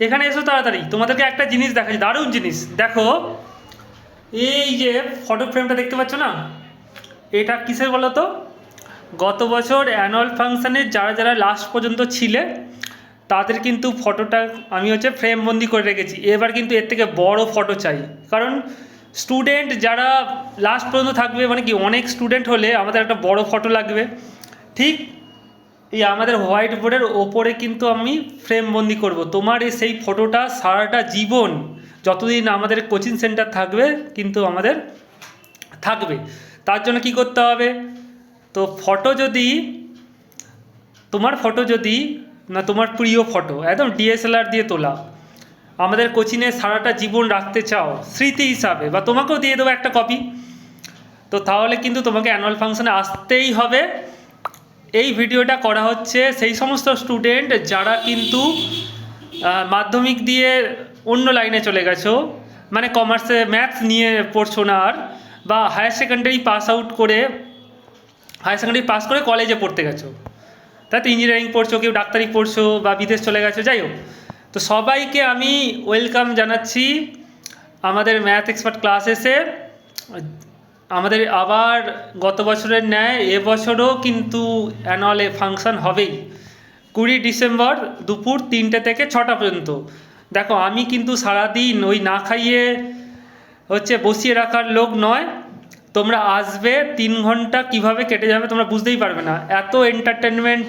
এখানে এসো তাড়াতাড়ি। তোমাদেরকে একটা জিনিস দেখাচ্ছি, দারুণ জিনিস। দেখো, এই যে ফটো ফ্রেমটা দেখতে পাচ্ছ না? এটা কিসের বলো তো? গত বছর অ্যানুয়াল ফাংশানে যারা যারা লাস্ট পর্যন্ত ছিলে, তাদের কিন্তু ফটোটা আমি হচ্ছে ফ্রেম বন্দি করে রেখেছি। এবার কিন্তু এর থেকে বড় ফটো চাই। কারণ স্টুডেন্ট যারা লাস্ট পর্যন্ত থাকবে মানে কি, অনেক স্টুডেন্ট হলে আমাদের একটা বড় ফটো লাগবে। ঠিক এই আমাদের হোয়াইট বোর্ডের ওপরে কিন্তু আমি ফ্রেম বন্দি করব। তোমার এই সেই ফটোটা সারাটা জীবন যতদিন আমাদের কোচিং সেন্টার থাকবে কিন্তু আমাদের থাকবে। তার জন্য কি করতে হবে? তো ফটো যদি, তোমার ফটো যদি, না তোমার প্রিয় ফটো একদম ডিএসএলআর দিয়ে তোলা, আমাদের কোচিংয়ে সারাটা জীবন রাখতে চাও, স্মৃতি হিসাবে, বা তোমাকেও দিয়ে দেবো একটা কপি তো তাহলে কিন্তু তোমাকে অ্যানুয়াল ফাংশনে আসতেই হবে। এই ভিডিওটা করা হচ্ছে সেই সমস্ত স্টুডেন্ট যারা কিন্তু মাধ্যমিক দিয়ে অন্য লাইনে চলে গেছো মানে কমার্সে ম্যাথস নিয়ে পড়ছো না আর, বা হায়ার সেকেন্ডারি পাস আউট করে হায়ার সেকেন্ডারি পাস করে কলেজে পড়তে গেছো। তাতে ইঞ্জিনিয়ারিং পড়ছো, কেউ ডাক্তারি পড়ছো বা বিদেশ চলে গেছো, যাই হোক। তো সবাইকে আমি ওয়েলকাম জানাচ্ছি আমাদের ম্যাথ এক্সপার্ট ক্লাসেসে আমাদের আবার গত বছরের ন্যায় এবছরও কিন্তু অ্যানুয়াল ফাংশন হবেই। কুড়ি ডিসেম্বর দুপুর তিনটে থেকে ছটা পর্যন্ত। দেখো, আমি কিন্তু সারাদিন ওই না খাইয়ে হচ্ছে বসিয়ে রাখার লোক নয়। তোমরা আসবে, তিন ঘণ্টা কীভাবে কেটে যাবে তোমরা বুঝতেই পারবে না। এত এন্টারটেনমেন্ট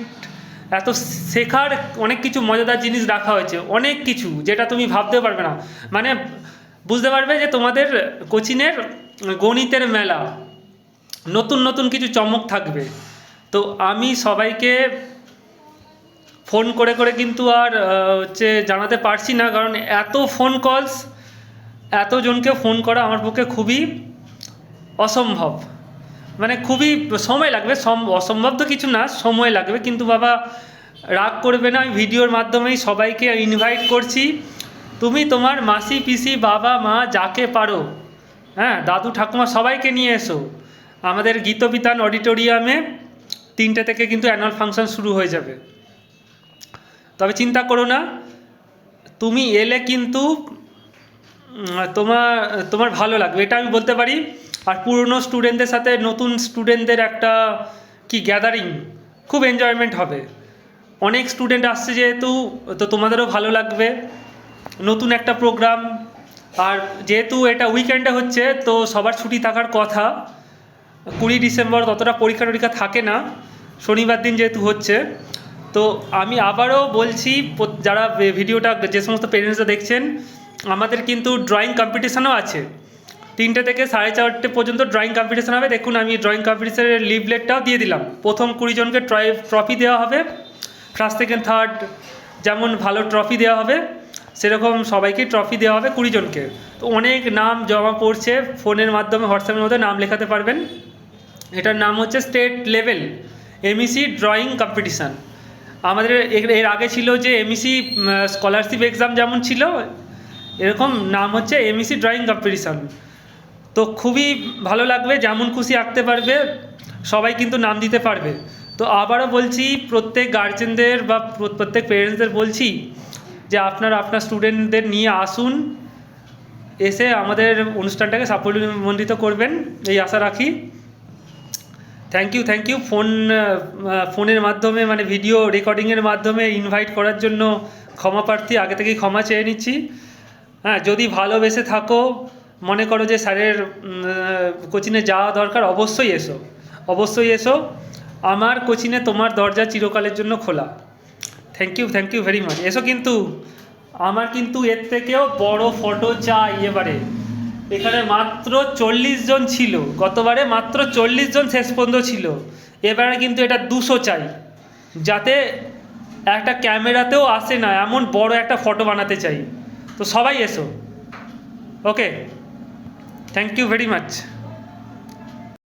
এত শেখার অনেক কিছু মজাদার জিনিস রাখা হয়েছে, অনেক কিছু যেটা তুমি ভাবতে পারবে না। মানে বুঝতে পারবে যে তোমাদের কোচিংয়ের গণিতের মেলা। নতুন নতুন কিছু চমক থাকবে। তো আমি সবাইকে ফোন করে করে কিন্তু আর হচ্ছে জানাতে পারছি না, কারণ এত ফোন কলস এতজনকে ফোন করা আমার পক্ষে খুবই অসম্ভব। মানে খুবই সময় লাগবে, সম, অসম্ভব তো কিছু না, সময় লাগবে, কিন্তু বাবা রাগ করবে না, আমি ভিডিওর মাধ্যমেই সবাইকে ইনভাইট করছি। তুমি তোমার মাসি, পিসি, বাবা, মা, যাকে পারো হ্যাঁ দাদু ঠাকুমা সবাইকে নিয়ে এসো। আমাদের গীতবিতান অডিটোরিয়ামে তিনটে থেকে কিন্তু অ্যানুয়াল ফাংশন শুরু হয়ে যাবে। তবে চিন্তা করো না, তুমি এলে কিন্তু তোমার তোমার ভালো লাগবে। এটা আমি বলতে পারি, আর পুরনো স্টুডেন্টদের সাথে নতুন স্টুডেন্টদের একটা কি গ্যাদারিং খুব এনজয়মেন্ট হবে। অনেক স্টুডেন্ট আসছে যেহেতু, তো তোমাদেরও ভালো লাগবে। নতুন একটা প্রোগ্রাম আর যেহেতু এটা উইকেন্ডে হচ্ছে, তো সবার ছুটি থাকার কথা, কুড়ি ডিসেম্বর ততটা পরীক্ষা টরীক্ষা থাকে না, শনিবার দিন যেহেতু হচ্ছে, তো আমি আবারও বলছি যারা ভিডিওটা যে সমস্ত পেরেন্টসরা দেখছেন, আমাদের কিন্তু ড্রয়িং কম্পিটিশানও আছে। তিনটে থেকে সাড়ে চারটে পর্যন্ত ড্রয়িং কম্পিটিশান হবে। দেখুন, আমি ড্রয়িং কম্পিটিশানের লিভলেটটাও দিয়ে দিলাম। প্রথম কুড়ি জনকে ট্রয় ট্রফি দেওয়া হবে। ফার্স্ট সেকেন্ড থার্ড যেমন ভালো ট্রফি দেওয়া হবে। সেরকম সবাইকে ট্রফি দেওয়া হবে কুড়ি জনকে। তো অনেক নাম জমা পড়ছে, ফোনের মাধ্যমে, হোয়াটসঅ্যাপের মধ্যে নাম লেখাতে পারবেন। এটার নাম হচ্ছে state level M E C drawing competition আমাদের এর- আগে ছিল যে এমইসি স্কলারশিপ এক্সাম যেমন ছিল, এরকম নাম হচ্ছে এমইসি ড্রয়িং কম্পিটিশান তো খুবই ভালো লাগবে, যেমন খুশি আঁকতে পারবে, সবাই কিন্তু নাম দিতে পারবে। তো আবারও বলছি, প্রত্যেক গার্জেনদের বা প্রত্যেক প্যারেন্টসদের বলছি যে আপনারা, আপনার স্টুডেন্টদের নিয়ে আসুন, এসে আমাদের অনুষ্ঠানটাকে সাফল্যমণ্ডিত করবেন, এই আশা রাখি। Thank you thank you phone ফোনের মাধ্যমে মানে ভিডিও রেকর্ডিংয়ের মাধ্যমে ইনভাইট করার জন্য ক্ষমা প্রার্থী, আগে থেকেই ক্ষমা চেয়ে নিচ্ছি। হ্যাঁ যদি ভালোবেসে থাকো, মনে করো যে স্যারের কোচিংয়ে যাওয়া দরকার, অবশ্যই এসো। অবশ্যই এসো। আমার কোচিংয়ে তোমার দরজা চিরকালের জন্য খোলা। Thank you thank you very much এসো কিন্তু, আমার কিন্তু এর থেকেও বড় ফটো চাই এবারে। এখানে মাত্র চল্লিশ জন ছিল। গতবারে মাত্র চল্লিশ জন শেষ পর্যন্ত ছিল। এবারে কিন্তু এটা দুশো চাই। যাতে একটা ক্যামেরাতেও আসে না, এমন বড় একটা ফটো বানাতে চাই। তো সবাই এসো। Okay thank you very much